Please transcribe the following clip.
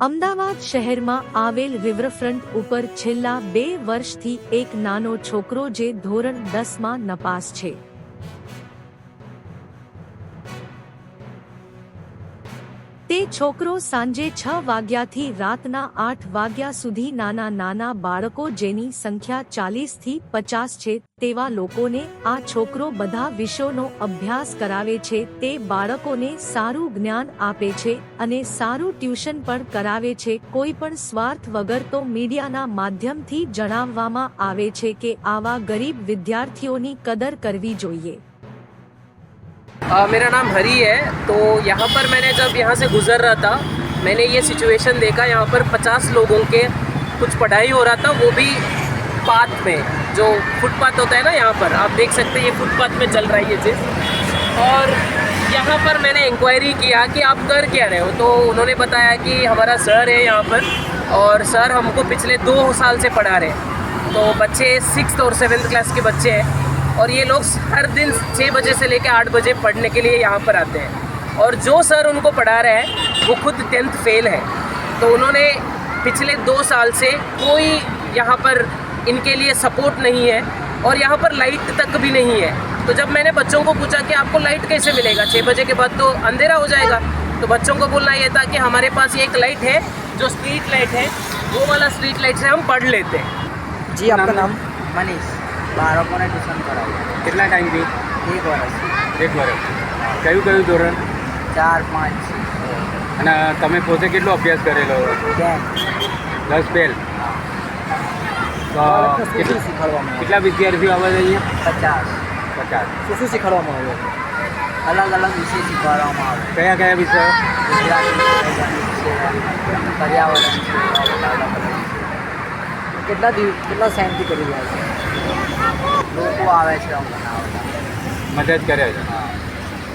અમદાવાદ શહેરમાં આવેલ રિવરફ્રન્ટ ઉપર છેલ્લા બે વર્ષથી એક નાનો છોકરો જે ધોરણ દસમાં નપાસ છે. તે છોકરો સાંજે છ વાગ્યાથી રાતના આઠ વાગ્યા સુધી નાના નાના બાળકો જેની સંખ્યા ચાલીસથી પચાસ છે, તેવા લોકોને આ છોકરો બધા વિષયોનો અભ્યાસ કરાવે છે, તે બાળકોને સારું જ્ઞાન આપે છે અને સારું ટ્યુશન પણ કરાવે છે. કોઈ પણ સ્વાર્થ વગર તો મીડિયાના માધ્યમથી જણાવવામાં આવે છે કે આવા ગરીબ વિદ્યાર્થીઓની કદર કરવી જોઈએ. अ, मेरा नाम हरी है तो यहाँ पर मैंने जब यहाँ से गुजर रहा था मैंने ये सिचुएशन देखा यहाँ पर 50 लोगों के कुछ पढ़ाई हो रहा था वो भी पाथ में जो फुटपाथ होता है ना यहाँ पर आप देख सकते हैं ये फुटपाथ में चल रहा है चीज़। और यहाँ पर मैंने इंक्वायरी किया कि आप कर क्या रहे हो तो उन्होंने बताया कि हमारा सर है यहाँ पर और सर हमको पिछले दो साल से पढ़ा रहे हैं। तो बच्चे सिक्स और सेवन्थ क्लास के बच्चे हैं। और ये लोग हर दिन छः बजे से लेकर आठ बजे पढ़ने के लिए यहाँ पर आते हैं। और जो सर उनको पढ़ा रहे हैं वो खुद टेंथ फेल है। तो उन्होंने पिछले दो साल से कोई यहाँ पर इनके लिए सपोर्ट नहीं है और यहाँ पर लाइट तक भी नहीं है। तो जब मैंने बच्चों को पूछा कि आपको लाइट कैसे मिलेगा छः बजे के बाद तो अंधेरा हो जाएगा। तो बच्चों को बोलना ये था कि हमारे पास ये एक लाइट है जो स्ट्रीट लाइट है वो वाला स्ट्रीट लाइट से हम पढ़ लेते हैं। जी आपका नाम? मनीष। બાળકોને ટ્યુશન કરાવું કેટલા ટાઈમથી એક વર્ષ. એક વર્ષ. કયું કયું ધોરણ? ચાર પાંચ. અને તમે પોતે કેટલો અભ્યાસ કરેલો? દસ બેલ. કેટલા શીખવાડવામાં કેટલા વિદ્યાર્થીઓ આવે છે અહીંયા? પચાસ. પચાસ. શું શું શીખવાડવામાં આવે? અલગ અલગ વિષય શીખવાડવામાં આવે. કયા કયા વિષયો? ગુજરાતી પર્યાવરણ કેટલા દિવસ કેટલા સાયન્સથી કરી રહ્યા છે? લોકો આવે છે મદદ કરે છે.